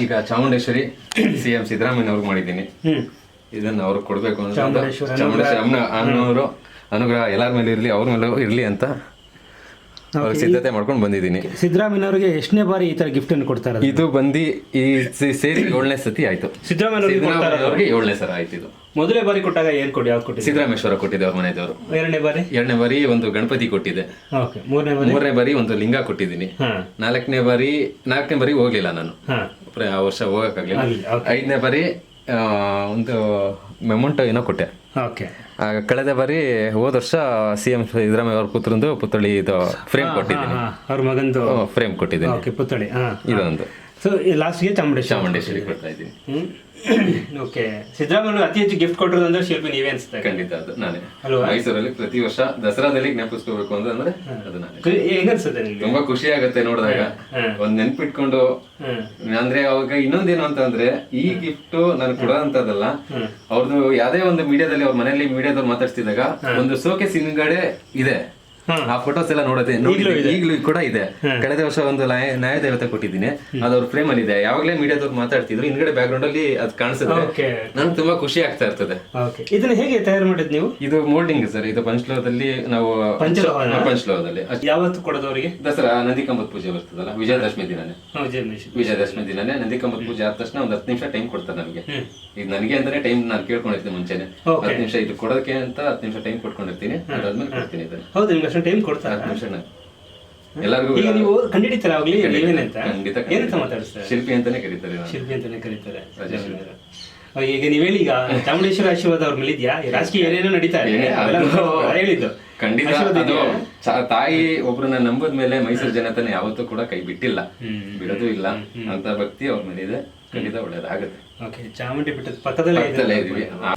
ಈಗ Chamundeshwari C M ಸಿದ್ದರಾಮಯ್ಯನವ್ರಿಗೆ ಮಾಡಿದ್ದೀನಿ. ಇದನ್ನು ಅವ್ರಿಗೆ ಕೊಡಬೇಕು ಅಂತ ಚಾಮುಂಡೇಶ್ವರಿ ಚಾಮುಂಡೇಶ್ವರಿ ಅಮ್ಮನ ಅಮ್ಮನವರು ಅನುಗ್ರಹ ಎಲ್ಲರ ಮೇಲೆ ಇರಲಿ ಅವ್ರ ಮೇಲೂ ಇರಲಿ ಅಂತ ಅವ್ರಿಗೆ ಸಿದ್ಧತೆ ಮಾಡ್ಕೊಂಡು ಬಂದಿದ್ದೀನಿ. ಸಿದ್ದರಾಮಯ್ಯನವರಿಗೆ ಎಷ್ಟನೇ ಬಾರಿ ಈ ತರ ಗಿಫ್ಟ್ ಅನ್ನು ಕೊಡ್ತಾರೆ ಇದು ಬಂದು ಈ ಸೇರಿ ಏಳನೇ ಸತಿ ಆಯ್ತು. ಸಿದ್ದರಾಮಯ್ಯ ಏಳನೇ ಸರ ಆಯ್ತು ಇದು. ಮೊದಲೇ ಬಾರಿ ಕೊಟ್ಟಾಗ ಏನ್ ಕೊಡಿ ಯಾವ್ದು ಕೊಟ್ಟಿದೆ ಸಿದ್ದರಾಮೇಶ್ವರ ಕೊಟ್ಟಿದೆ ಅವ್ರ ಮನೆಯವರು ಎರಡನೇ ಬಾರಿ? ಎರಡನೇ ಬಾರಿ ಒಂದು ಗಣಪತಿ ಕೊಟ್ಟಿದೆ. ಮೂರನೇ ಬಾರಿ? ಮೂರನೇ ಬಾರಿ ಒಂದು ಲಿಂಗ ಕೊಟ್ಟಿದ್ದೀನಿ. ನಾಲ್ಕನೇ ಬಾರಿ ನಾಲ್ಕನೇ ಬಾರಿ ಹೋಗ್ಲಿಲ್ಲ ನಾನು. ಆ ವರ್ಷ ಹೋಗಕ್ಕಾಗ್ಲಿಲ್ಲ. ಐದನೇ ಬಾರಿ ಒಂದು ಮೆಮೊಂಟೋ ಏನೋ ಕೊಟ್ಟೆ. ಓಕೆ ಕಳೆದ ಬಾರಿ ಹೋದ ವರ್ಷ ಸಿ ಎಂ ಸಿದ್ದರಾಮಯ್ಯ ಅವ್ರ ಪುತ್ರಂದು ಪುತ್ಥಳಿ ಇದು ಫ್ರೇಮ್ ಕೊಟ್ಟಿದ್ದೀನಿ. ಅವ್ರ ಮಗಂದು. ಫ್ರೇಮ್ ಕೊಟ್ಟಿದ್ದೀನಿ. ಓಕೆ ಪುತ್ಥಳಿ ಇದೊಂದು. ಸೊ ಲಾಸ್ಟ್ಗೆ ಚಾಮುಂಡೇಶ್ವರಿ ಚಾಮುಂಡೇಶ್ವರಿ ಕೊಡ್ತಾ ಇದ್ದೀನಿ ಓಕೆ ಸಿದ್ದರಾಮಯ್ಯ ಅತಿ ಹೆಚ್ಚು ಗಿಫ್ಟ್ ಕೊಟ್ಟರು ಅಂದ್ರೆ ಶಿಲ್ಪಿ ನೀವೇ ಅನ್ಸುತ್ತೆ. ಖಂಡಿತ ಅದು ನಾನೇ? ಮೈಸೂರಲ್ಲಿ ಪ್ರತಿ ವರ್ಷ ದಸರಾದಲ್ಲಿ ಜ್ಞಾಪಿಸ್ಕೋಬೇಕು ಅಂತಂದ್ರೆ ಅದು ನಾನೇ. ಹೆಂಗನ್ಸುತ್ತೆ ನಿಮ್ಗೆ? ತುಂಬಾ ಖುಷಿ ಆಗುತ್ತೆ ನೋಡಿದಾಗ. ಒಂದ್ ನೆನ್ಪಿಟ್ಕೊಂಡು ಅಂದ್ರೆ ಅವಾಗ ಇನ್ನೊಂದೇನು ಅಂತಂದ್ರೆ ಈ ಗಿಫ್ಟ್ ನಾನು ಕೊಡೋಂತದಲ್ಲ ಅವ್ರದ್ದು ಯಾವ್ದೇ ಒಂದು ಮೀಡಿಯಾದಲ್ಲಿ ಅವ್ರ ಮನೆಯಲ್ಲಿ ಮೀಡಿಯಾದವ್ರು ಮಾತಾಡ್ತಿದ್ದಾಗ ಒಂದು ಸೋಕೆ ಸಿಂಗಡೆ ಇದೆ. ಆ ಫೋಟೋಸ್ ಎಲ್ಲ ನೋಡೋದೆ ಈಗಲೂ ಕೂಡ ಇದೆ. ಕಳೆದ ವರ್ಷ ಒಂದು ನ್ಯಾಯ ದೇವತೆ ಕೊಟ್ಟಿದ್ದೀನಿ. ಅದು ಅವ್ರ ಫ್ರೇಮ್ ಅಲ್ಲಿ ಇದೆ. ಯಾವಾಗಲೇ ಮೀಡಿಯಾದವ್ರು ಮಾತಾಡ್ತಿದ್ರು ಹಿಂದ್ಗಡೆ ಬ್ಯಾಕ್ ಗ್ರೌಂಡ್ ಅಲ್ಲಿ ಅದು ಕಾಣಿಸುತ್ತೆ. ನನಗೆ ನನ್ಗೆ ತುಂಬಾ ಖುಷಿ ಆಗ್ತಾ ಇರ್ತದೆ. ಇದನ್ನ ಹೇಗೆ ತಯಾರು ಮಾಡಿದ್ ನೀವು? ಇದು ಮೋಲ್ಡಿಂಗ್ ಸರ್. ಇದು ಪಂಚಲೋಹದಲ್ಲಿ ನಾವು? ಪಂಚಲೋಹದಲ್ಲಿ. ಯಾವತ್ತು ಕೊಡೋದು ಅವರಿಗೆ ದಸರಾ ನಂದಿಕಂಬದ ಪೂಜೆ ಬರ್ತದಲ್ಲ ವಿಜಯದಶಮಿ ದಿನನೇ. ವಿಜಯದಶಮಿ ದಿನನೇ ನಂದಿಕಂಬದ ಪೂಜೆ ಆದ ತಕ್ಷಣ ಒಂದ್ ಹತ್ತು ನಿಮಿಷ ಟೈಮ್ ಕೊಡ್ತಾರೆ ನಮಗೆ. ಈಗ ನನಗೆ ಅಂದ್ರೆ ಟೈಮ್ ನಾನು ಕೇಳ್ಕೊಂಡಿರ್ತೀನಿ ಮುಂಚೆನೆ. ಹತ್ತು ನಿಮಿಷ ಇದು ಕೊಡೋಕೆ ಅಂತ ಹತ್ತು ನಿಮಿಷ ಟೈಮ್ ಕೊಟ್ಕೊಂಡಿರ್ತೀನಿ. ಅದಾದ್ಮೇಲೆ ಕೊಡ್ತೀನಿ ಹೌದು ಅಷ್ಟೊಂದು ಟೈಮ್ ಕೊಡ್ತಾರ? ನಿಮಿಷ ಎಲ್ಲರಿಗೂ ಈಗ ನೀವು ಕಂಡಿಡಿತೀರ ಆಗ್ಲಿ ನೀವೇನಂತ ಖಂಡಿತ ಏನಂತ ಮಾತಾಡಿಸ್ತಾರೆ? ಶಿಲ್ಪಿ ಅಂತಾನೆ ಕರೀತಾರೆ. ಶಿಲ್ಪಿ ಅಂತಾನೆ ಕರೀತಾರೆ. ಅಹ್ ಈಗ ನೀವು ಹೇಳಿ ಈಗ ಚಾಮುಂಡೇಶ್ವರ ಆಶೀರ್ವಾದ ಅವ್ರ ಮೇಲಿದ್ಯಾ? ಈ ರಾಜಕೀಯ ಏನೇನೋ ನಡೀತಾ ಇದೆ. ಏನೇ ಅವೆಲ್ಲ ಅದು ನೋಡ್ಕೊಂಡು ಹೇಳಿದ್ದು. ಖಂಡಿತ ಆಶೀರ್ವಾದ ಅದು ಇದೆಯಾ? ಚ- ತಾಯಿ ಒಬ್ರನ್ನ ನಂಬದ ಮೇಲೆ ಮೈಸೂರು ಜನತನ ಯಾವತ್ತೂ ಕೂಡ ಕೈ ಬಿಟ್ಟಿಲ್ಲ. ಬಿಡೋದು ಇಲ್ಲ. ಅಂತ ಭಕ್ತಿ ಅವ್ರ ಮೇಲೆ ಇದೆ ಖಂಡಿತ ಒಳ್ಳೇದಾಗುತ್ತೆ. ಓಕೆ ಚಾಮುಂಡಿ ಬೆಟ್ಟದ ಪಕ್ಕದಲ್ಲೇ ಇದೆ ಪಕ್ಕದಲ್ಲೇ ಇದೀವಿ ಆ-